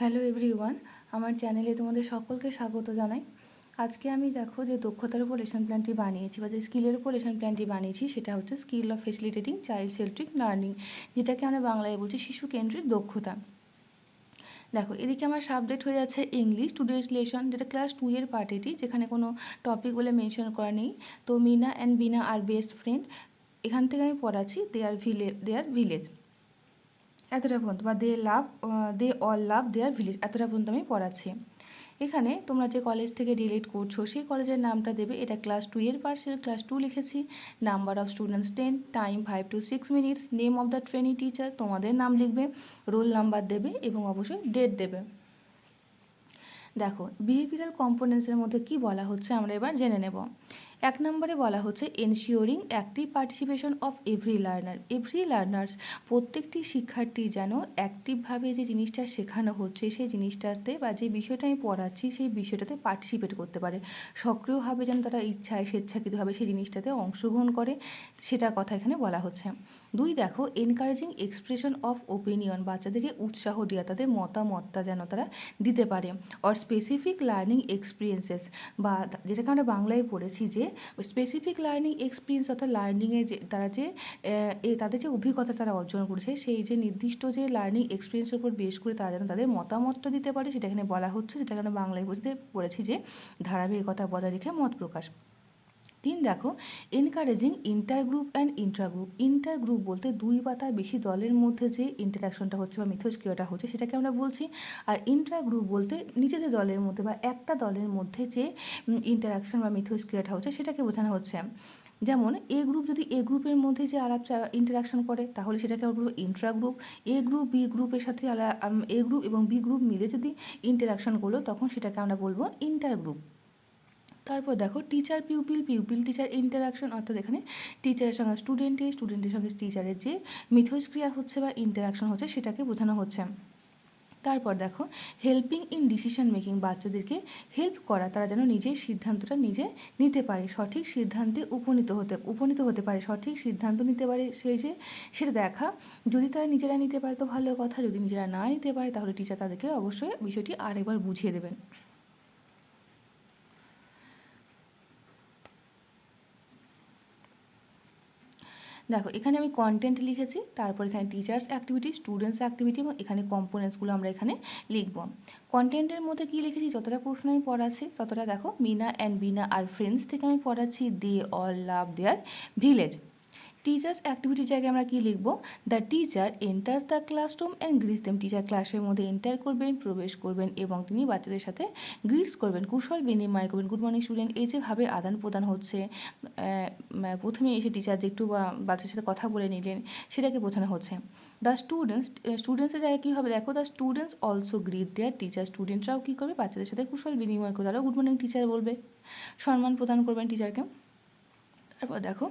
Hello everyone আমার চ্যানেলে তোমাদের সকলকে স্বাগত জানাই। আজকে আমি দেখো যে দক্ষতার উপর লেসন প্ল্যানটি বানিয়েছি বা যে স্কিলের উপর লেসন প্ল্যানটি বানিয়েছি সেটা হচ্ছে skill of facilitating child centric learning যেটাকে আমরা বাংলায় বলছি শিশু কেন্দ্রিক দক্ষতা। দেখো, এদিকে আমার সাবজেক্ট হয়ে যাচ্ছে ইংলিশ টুডেজ লেসন যেটা ক্লাস টু এর পার্ট এটি, যেখানে কোনো টপিক বলে মেনশন করা নেই। তো Meena and Bina are best friend এখান থেকে আমি পড়াচ্ছি দে আর ভিলে দে আর ভিলেজ এতটা পর্যন্ত, বা দে লাভ দে অল লাভ দেয়ার ভিলেজ এতটা পর্যন্ত আমি পড়াচ্ছি। এখানে তোমরা যে কলেজ থেকে রিলেট করছ, সেই কলেজের নামটা দেবে, এটা ক্লাস টু এর পার্সেল ক্লাস টু লিখেছি। Number of students ten time five to six minutes name of the training teacher তোমাদের নাম লিখবে রোল নাম্বার দেবে এবং অবশ্যই ডেট দেবে। দেখো বিহেভিয়ারাল কম্পোনেন্টসের মধ্যে কি বলা হচ্ছে, আমরা এবার জেনে নেব। এক নম্বরে বলা হচ্ছে ensuring active participation of every learner every learners প্রত্যেকটি শিক্ষার্থী যেন অ্যাক্টিভভাবে যে জিনিসটা শেখানো হচ্ছে, সেই জিনিসটাতে বা যে বিষয়টা আমি পড়াচ্ছি, সেই বিষয়টাতে পার্টিসিপেট করতে পারে। সক্রিয়ভাবে যেন তারা ইচ্ছায়, স্বেচ্ছাকৃতভাবে সেই জিনিসটাতে অংশগ্রহণ করে, সেটার কথা এখানে বলা হচ্ছে। দুই দেখো এনকারেজিং এক্সপ্রেশন অফ ওপিনিয়ন বাচ্চাদেরকে উৎসাহ দেওয়া তাদের মতামতটা যেন তারা দিতে পারে অর স্পেসিফিক লার্নিং এক্সপিরিয়েন্সেস বা যেটাকে আমরা বাংলায় পড়েছি যে স্পেসিফিক লার্নিং এক্সপিরিয়েন্স অর্থাৎ লার্নিংয়ে যে, তারা যে তাদের যে অভিজ্ঞতা তারা অর্জন করেছে, সেই যে নির্দিষ্ট যে লার্নিং এক্সপিরিয়েন্সের উপর বেশ করে তারা যেন তাদের মতামতটা দিতে পারে, সেটা এখানে বলা হচ্ছে, যেটাকে আমরা বাংলায় বুঝতে পড়েছি যে, ধারাবাহিকতা বজায় রেখে মত প্রকাশ। তিন দেখো encouraging inter group and intra group inter group বলতে দুই বা তার বেশি দলের মধ্যে যে ইন্টারাকশনটা হচ্ছে বা মিথস্ক্রিয়াটা হচ্ছে সেটাকে আমরা বলছি। আর ইন্ট্রা গ্রুপ বলতে নিজেদের দলের মধ্যে বা একটা দলের মধ্যে যে ইন্টারাকশন বা মিথস্ক্রিয়াটা হচ্ছে সেটাকে বোঝানো হচ্ছে। যেমন এ গ্রুপ যদি এ গ্রুপের মধ্যে যে আলাপ ইন্টারাকশন করে, তাহলে সেটাকে আমরা বলব intra group A group B গ্রুপের সাথে আলা এ গ্রুপ এবং বি গ্রুপ মিলে যদি ইন্টারাকশন করল, তখন সেটাকে আমরা বলব ইন্টার গ্রুপ তারপর দেখো teacher pupil pupil teacher interaction অর্থাৎ এখানে টিচারের সঙ্গে স্টুডেন্টের স্টুডেন্টের সঙ্গে টিচারের যে মিথস্ক্রিয়া হচ্ছে বা ইন্টারাকশন হচ্ছে সেটাকে বোঝানো হচ্ছে। তারপর দেখো হেল্পিং ইন ডিসিশন মেকিং বাচ্চাদেরকে হেল্প করা, তারা যেন নিজের সিদ্ধান্তটা নিজে নিতে পারে, সঠিক সিদ্ধান্তে উপনীত হতে উপনীত হতে পারে, সঠিক সিদ্ধান্ত নিতে পারে সেই যে, সেটা দেখা। যদি তারা নিজেরা নিতে পারে তো ভালো কথা, যদি নিজেরা না নিতে পারে তাহলে টিচার তাদেরকে অবশ্যই বিষয়টি আরেকবার বুঝিয়ে দেবেন। দেখো, এখানে আমি কন্টেন্ট লিখেছি, তারপর এখানে টিচার্স অ্যাক্টিভিটি স্টুডেন্টস অ্যাক্টিভিটি এবং এখানে কম্পোনেন্টসগুলো আমরা এখানে লিখব। কন্টেন্টের মধ্যে কি লিখেছি? যতটা প্রশ্ন আমি পড়াচ্ছি, ততটা দেখো Meena and Bina are friends থেকে আমি পড়াচ্ছি they all love their village teachers অ্যাক্টিভিটির জায়গায় আমরা কী লিখব? The teacher enters the classroom and greets them teacher ক্লাসের মধ্যে এন্টার করবেন, প্রবেশ করবেন এবং তিনি বাচ্চাদের সাথে গ্রিস করবেন, কুশল বিনিময় করবেন। গুড মর্নিং স্টুডেন্ট এই যেভাবে আদান প্রদান হচ্ছে প্রথমে এসে টিচার যে একটু বাচ্চার সাথে কথা বলে নিলেন, সেটাকে বোঝানো হচ্ছে। দ্য স্টুডেন্টস স্টুডেন্টসের জায়গায় কী হবে? দেখো the students also greet their teacher স্টুডেন্টরাও কী করবে? বাচ্চাদের সাথে কুশল বিনিময় করে, তারাও গুড মর্নিং টিচার বলবে। সম্মান প্রদান করবেন টিচারকে তারপর দেখো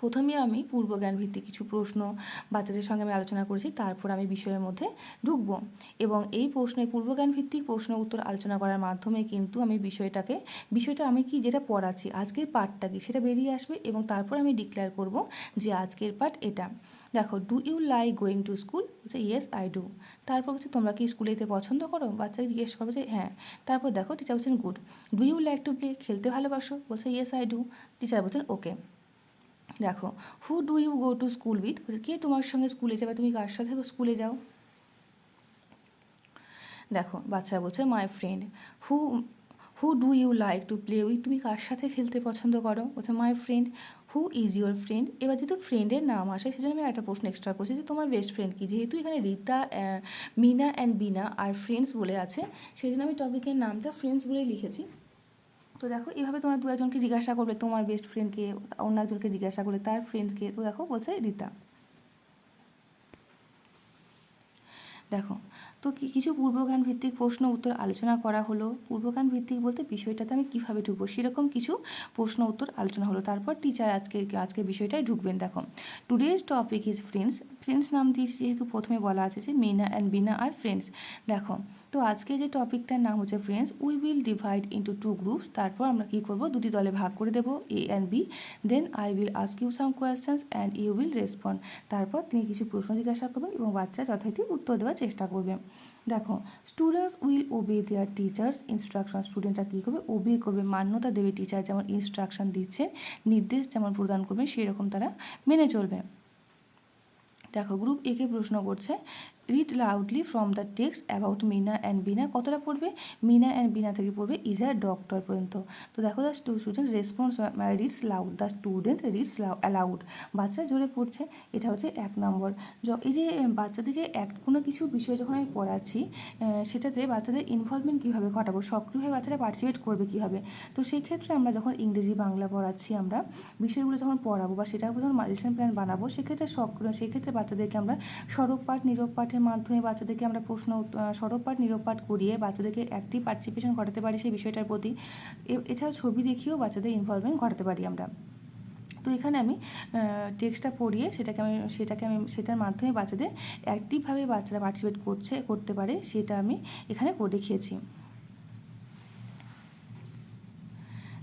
প্রথমে আমি পূর্বজ্ঞান ভিত্তিক কিছু প্রশ্ন বাচ্চাদের সঙ্গে আমি আলোচনা করেছি, তারপর আমি বিষয়ের মধ্যে ঢুকব। এবং এই প্রশ্নে পূর্বজ্ঞান ভিত্তিক প্রশ্ন উত্তর আলোচনা করার মাধ্যমে কিন্তু আমি বিষয়টাকে, বিষয়টা আমি কি, যেটা পড়াচ্ছি, আজকের পার্টটা কি, সেটা বেরিয়ে আসবে এবং তারপর আমি ডিক্লেয়ার করব যে আজকের পার্ট এটা। দেখো do you like going to school বলছে ইয়েস আই ডু তারপর বলছে, তোমরা কি স্কুলে যেতে পছন্দ করো? বাচ্চাকে জিজ্ঞেস করব যে হ্যাঁ। তারপর দেখো টিচার বলছেন good do you like to play খেলতে ভালোবাসো? বলছে ইয়েস আই ডু টিচার বলছেন ওকে দেখো who do you go to school with কে তোমার সঙ্গে স্কুলে যাবে? তুমি কার সাথে স্কুলে যাও? দেখো বাচ্চা বলছে my friend who who do you like to play with তুমি কার সাথে খেলতে পছন্দ করো? বলছে my friend who is your friend এবার যেহেতু ফ্রেন্ডের নাম আসে, সেজন্য আমি একটা প্রশ্ন এক্সট্রা করছি যে, তোমার বেস্ট ফ্রেন্ড কি? যেহেতু এখানে Rita Meena and Bina are friends বলে আছে সেই জন্য আমি টপিকের নামটা ফ্রেন্ডস বলেই লিখেছি। তো দেখো, এভাবে তোমরা দু একজনকে জিজ্ঞাসা করবে, তোমার বেস্ট ফ্রেন্ডকে অন্য একজনকে জিজ্ঞাসা করবে, তার ফ্রেন্ডকে তো দেখো, বলছে রীতা। দেখো, তো কিছু পূর্বজ্ঞান ভিত্তিক প্রশ্ন উত্তর আলোচনা করা হলো। পূর্বজ্ঞান ভিত্তিক বলতে বিষয়টাতে আমি কীভাবে ঢুকবো? সেরকম কিছু প্রশ্ন উত্তর আলোচনা হলো। তারপর টিচার আজকে আজকে বিষয়টাই ঢুকবেন। দেখো today's topic is friends friends নাম দিয়েছি যেহেতু প্রথমে বলা আছে যে Meena and Bina are friends দেখো, তো আজকে যে টপিকটার নাম হচ্ছে friends we will divide into two groups তারপর আমরা কী করব? দুটি দলে ভাগ করে দেবো A and B then I will ask you some questions and you will respond তারপর তিনি কিছু প্রশ্ন জিজ্ঞাসা করবেন এবং বাচ্চা যথারীতি উত্তর দেওয়ার চেষ্টা করবে। দেখো students will obey their teachers instruction স্টুডেন্টরা কী করবে? ওবে করবে। মান্যতা দেবে টিচার যেমন ইনস্ট্রাকশন দিচ্ছে, নির্দেশ যেমন প্রদান করবে সেই রকম তারা মেনে চলবে। দেখো গ্রুপ একে প্রশ্ন করছে read loudly from the text about Meena and Bina কতটা পড়বে? মিনা অ্যান্ড বিনা থেকে পড়বে। ইজ আ ডক্টর পর্যন্ত। তো দেখো the student response reads loud the student reads aloud বাচ্চা জোরে পড়ছে। এটা হচ্ছে এক নম্বর। এই যে বাচ্চাদেরকে এক, কোনো কিছু বিষয় যখন আমি পড়াচ্ছি সেটাতে বাচ্চাদের ইনভলভমেন্ট কীভাবে ঘটাবো? সক্রিয়ভাবে বাচ্চারা পার্টিসিপেট করবে কীভাবে? তো সেই ক্ষেত্রে আমরা যখন ইংরেজি, বাংলা পড়াচ্ছি আমরা, বিষয়গুলো যখন পড়াবো বা সেটার উপর যখন লেসন প্ল্যান বানাবো, সেক্ষেত্রে সক্রিয় সেক্ষেত্রে বাচ্চাদেরকে আমরা সড়ক পাঠ নিরোগ পাঠ পাঠের মাধ্যমে বাচ্চাদেরকে আমরা প্রশ্ন সরব পাঠ, নিরব পাঠ করিয়ে বাচ্চাদেরকে অ্যাক্টিভ পার্টিসিপেশন ঘটাতে পারি সেই বিষয়টার প্রতি। এছাড়া ছবি দেখিয়েও বাচ্চাদের ইনভলভমেন্ট ঘটাতে পারি আমরা। তো এখানে আমি টেক্সটটা পড়িয়ে সেটাকে আমি সেটাকে আমি, সেটার মাধ্যমে বাচ্চাদের অ্যাক্টিভভাবে বাচ্চারা পার্টিসিপেট করছে, করতে পারে, সেটা আমি এখানে দেখিয়েছি।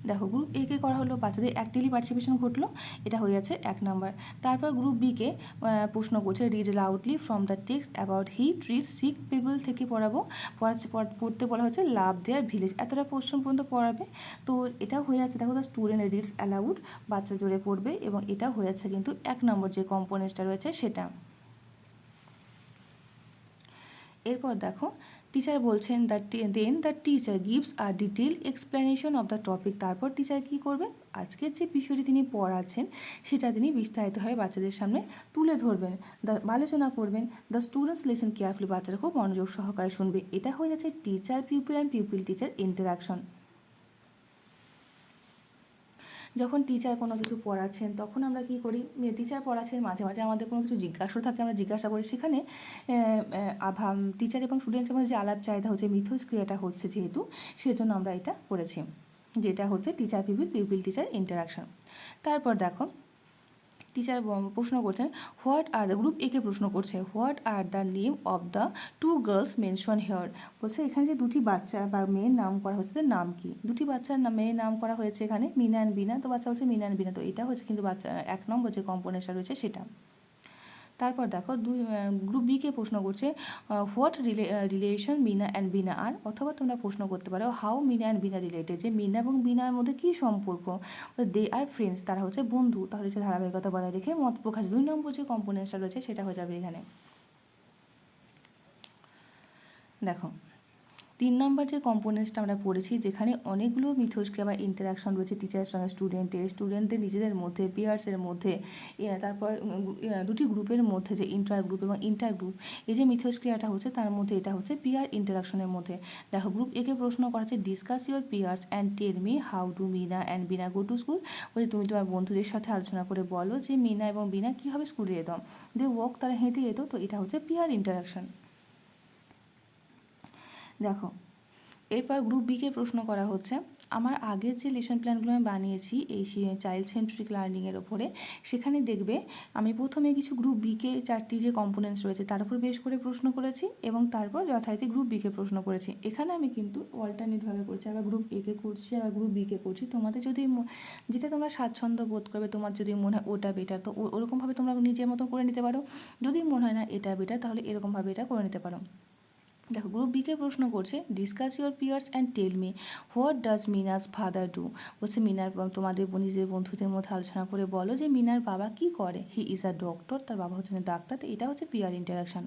দেখো গ্রুপ এ কে করা হলো বাচ্চাদের অ্যাক্টিভলি পার্টিসিপেশন ঘটলো, এটা হয়ে যাচ্ছে এক নাম্বার তারপর গ্রুপ বি কে প্রশ্ন করছে read loudly from the text about he treat sick people থেকে পড়াবো। পড়তে বলা হচ্ছে লাভ দেয়ার ভিলেজ এতটা প্রশ্ন পর্যন্ত পড়াবে। তো এটা হয়ে যাচ্ছে, দেখো দ্য স্টুডেন্ট রিডস অ্যালাউড বাচ্চা জোরে পড়বে এবং এটা হয়ে যাচ্ছে কিন্তু এক নম্বর যে কম্পোনেন্টসটা রয়েছে, সেটা। এরপর দেখো টিচার বলছেন the then the teacher gives are detail explanation of the topic তারপর টিচার কী করবেন আজকের যে বিষয়টি তিনি পড়াচ্ছেন, সেটা তিনি বিস্তারিতভাবে বাচ্চাদের সামনে তুলে ধরবেন। দ্য আলোচনা করবেন। দ্য স্টুডেন্টস লেসন কেয়ারফুলি বাচ্চারা খুব মনোযোগ সহকারে শুনবে। এটা হয়ে যাচ্ছে teacher pupil and pupil teacher interaction যখন টিচার কোনো কিছু পড়াচ্ছেন, তখন আমরা কি করি? টিচার পড়াচ্ছেন, মাঝে মাঝে আমাদের কোনো কিছু জিজ্ঞাসা থাকে, আমরা জিজ্ঞাসা করি। সেখানে আভা টিচার এবং স্টুডেন্টের মধ্যে যে আলাপ চাহিদা হচ্ছে, মিথস্ক্রিয়াটা হচ্ছে যেহেতু, সেজন্য আমরা এটা করেছি। যেটা হচ্ছে teacher pupil pupil teacher interaction তারপর দেখো টিচার প্রশ্ন করছেন হোয়াট আর দ্য গ্রুপ একে প্রশ্ন করছে? What are the name of the two girls mention here বলছে, এখানে যে দুটি বাচ্চা বা মেয়ের নাম করা হয়েছে, তাদের নাম কি? দুটি বাচ্চার মেয়ের নাম করা হয়েছে এখানে, মিনা অ্যান্ড বিনা। তো বাচ্চা হচ্ছে মিনা অ্যান্ড বিনা। তো এটা হচ্ছে কিন্তু বাচ্চা এক নম্বর যে কম্পোনেশন রয়েছে সেটা। তারপর দেখো দুই গ্রুপ বিকে প্রশ্ন করছে what relation Meena and Bina are অথবা তোমরা প্রশ্ন করতে পারো how Meena and Bina related যে মিনা এবং বিনার মধ্যে কী সম্পর্ক? দে আর ফ্রেন্ডস তারা হচ্ছে বন্ধু। তাহলে সে ধারাবাহিকতা বজায় রেখে মত প্রকাশ। দুই নম্বর যে কম্পোনেন্টসটা রয়েছে, সেটা হয়ে যাবে এখানে। দেখো তিন নম্বর যে কম্পোনেন্টসটা আমরা পড়েছি, যেখানে অনেকগুলো মিথস্ক্রিয়া বা ইন্টারাকশন রয়েছে টিচারের সঙ্গে স্টুডেন্টের স্টুডেন্টদের নিজেদের মধ্যে পিয়ার্সের মধ্যে তারপর দুটি গ্রুপের মধ্যে যে ইন্টার গ্রুপ এবং ইন্টার গ্রুপ এই যে মিথস্ক্রিয়াটা হচ্ছে তার মধ্যে এটা হচ্ছে পিয়ার ইন্টারাকশনের মধ্যে। দেখো গ্রুপ একে প্রশ্ন করা হচ্ছে discuss your peers and tell me how to Meena and Bina go to school বলছে, তুমি তোমার বন্ধুদের সাথে আলোচনা করে বলো যে মিনা এবং বিনা কীভাবে স্কুলে যেতাম দে ওয়াক তারা হেঁটে যেত, তো এটা হচ্ছে পিয়ার ইন্টারাকশন দেখো, এরপর গ্রুপ বিকে প্রশ্ন করা হচ্ছে, আমার আগের যে লেসন প্ল্যানগুলো আমি বানিয়েছি, এই চাইল্ড সেন্ট্রিক লার্নিংয়ের ওপরে, সেখানে দেখবে আমি প্রথমে কিছু গ্রুপ বিকে চারটি যে কম্পোনেন্টস রয়েছে, তার উপর বেশ করে প্রশ্ন করেছি এবং তারপর যথারীতি গ্রুপ বিকে প্রশ্ন করেছি। এখানে আমি কিন্তু অল্টারনেটভাবে করছি, আবার গ্রুপ একে করছি, আবার গ্রুপ বিকে করছি। তোমাদের যদি যেটা তোমরা স্বাচ্ছন্দ্য বোধ করবে, তোমার যদি মনে হয় ওটা বেটার তো ওরকমভাবে তোমরা নিজের মতো করে নিতে পারো। যদি মনে হয় না এটা বেটার তাহলে এরকমভাবে এটা করে নিতে পারো। দেখো গ্রুপ বিকে প্রশ্ন করছে discuss your peers and tell me what does Meena's father do বলছে, মিনার তোমাদের নিজের বন্ধুদের মধ্যে আলোচনা করে বলো যে, মিনার বাবা কি করে? হি ইজ আ ডক্টর তার বাবা হচ্ছেন ডাক্তার এটা হচ্ছে পিয়ার ইন্টারাকশান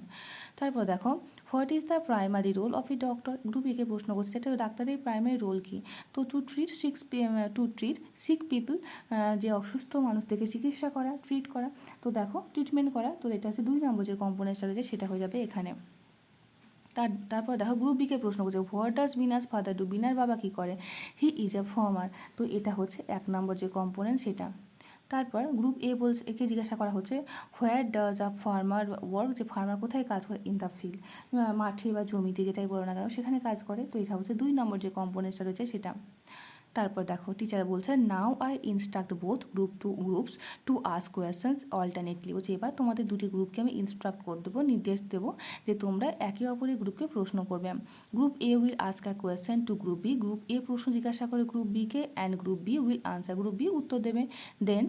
তারপর দেখো what is the primary role of a doctor group একে প্রশ্ন করছে একটা ডাক্তারের প্রাইমারি রোল কী? তো to treat six to treat sick people যে অসুস্থ মানুষদেরকে চিকিৎসা করা ট্রিট করা, তো দেখো ট্রিটমেন্ট করা, তো এটা হচ্ছে দুই নম্বর যে কম্পোনেন্টটা রয়েছে, সেটা হয়ে যাবে এখানে। তার, তারপর দেখো গ্রুপ বিকে প্রশ্ন করছে what does Bina's father do বিনার বাবা কী করে? হি ইজ এ ফার্মার তো এটা হচ্ছে এক নম্বর যে কম্পোনেন্ট সেটা। তারপর গ্রুপ এ বলছে, একে জিজ্ঞাসা করা হচ্ছে where does a farmer work যে ফার্মার কোথায় কাজ করে? ইন দ্য ফিল্ড মাঠে বা জমিতে, যেটাই বলো না কেন, সেখানে কাজ করে। তো এটা হচ্ছে দুই নম্বর যে কম্পোনেন্টটা রয়েছে সেটা। তারপর দেখো টিচার বলছে now I instruct both group two groups to ask questions alternately বলছে, এবার তোমাদের দুটি গ্রুপকে আমি ইনস্ট্রাক্ট করে দেবো, নির্দেশ দেবো যে তোমরা একে অপরের গ্রুপকে প্রশ্ন করবে। Group A will ask a question to group B group A প্রশ্ন জিজ্ঞাসা করে group bike and group B will answer group B উত্তর দেবে। দেন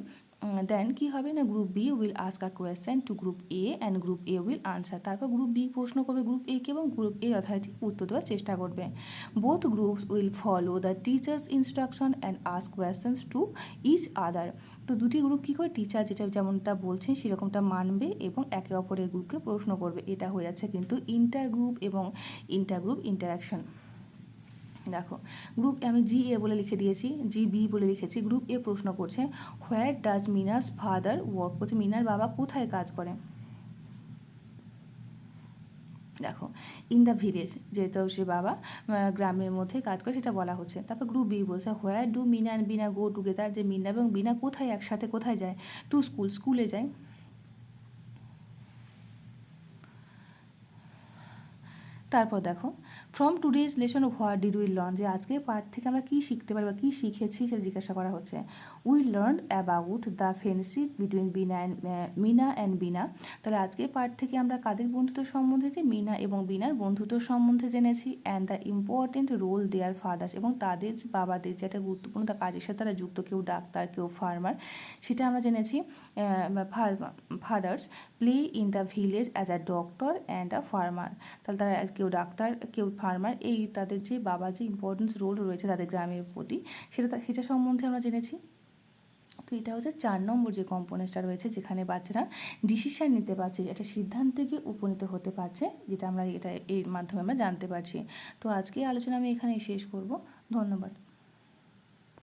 দেন কী হবে না group B will ask a question to group A and group A will answer তারপর group B প্রশ্ন করবে গ্রুপ এ কে এবং গ্রুপ এ যথারীতি উত্তর দেওয়ার চেষ্টা করবে। Both groups will follow the teacher's instruction and ask questions to each other তো দুটি গ্রুপ কী করে টিচার যেটা যেমনটা বলছেন সেরকমটা মানবে এবং একে অপরের গ্রুপকে প্রশ্ন করবে। এটা হয়ে যাচ্ছে কিন্তু ইন্টার গ্রুপ এবং ইন্টার গ্রুপ ইন্টারাকশন দেখো গ্রুপ আমি জি এ বলে লিখে দিয়েছি জি বি বলে লিখেছি গ্রুপ এ প্রশ্ন করছে where does Meena's father work বলছে, মিনার বাবা কোথায় কাজ করে? দেখো ইন দ্য ভিলেজ যেহেতু সে বাবা গ্রামের মধ্যে কাজ করে, সেটা বলা হচ্ছে। তারপর গ্রুপ বি বলছে where do Meena and Bina go together যে মিনা এবং বিনা কোথায় একসাথে, কোথায় যায়? টু স্কুল স্কুলে যায়। তারপর দেখো from today's lesson what did we learn যে আজকের পার্ট থেকে আমরা কী শিখতে পারি বা কী শিখেছি সেটা জিজ্ঞাসা করা হচ্ছে। We learn about the friendship between Bina and Meena and Bina তাহলে আজকের পার্ট থেকে আমরা কাদের বন্ধুত্ব সম্বন্ধে যে মিনা এবং বিনার বন্ধুত্ব সম্বন্ধে জেনেছি and the important role their fathers এবং তাদের যে বাবাদের যেটা গুরুত্বপূর্ণ তার কাজের সাথে তারা যুক্ত, কেউ ডাক্তার, কেউ ফার্মার সেটা আমরা জেনেছি fathers play in the village as a doctor and a farmer তাহলে তারা কেউ ডাক্তার, কেউ ফার্মার এই তাদের যে বাবা যে ইম্পর্টেন্স রোল রয়েছে তাদের গ্রামের প্রতি, সেটা সেটা সম্বন্ধে আমরা জেনেছি। তো এটা হচ্ছে চার নম্বর যে কম্পোনেন্সটা রয়েছে যেখানে বাচ্চারা ডিসিশান নিতে পারছে, একটা সিদ্ধান্তে গিয়ে উপনীত হতে পারছে, যেটা আমরা এটা এর মাধ্যমে আমরা জানতে পারছি। তো আজকে আলোচনা আমি এখানেই শেষ করব। ধন্যবাদ।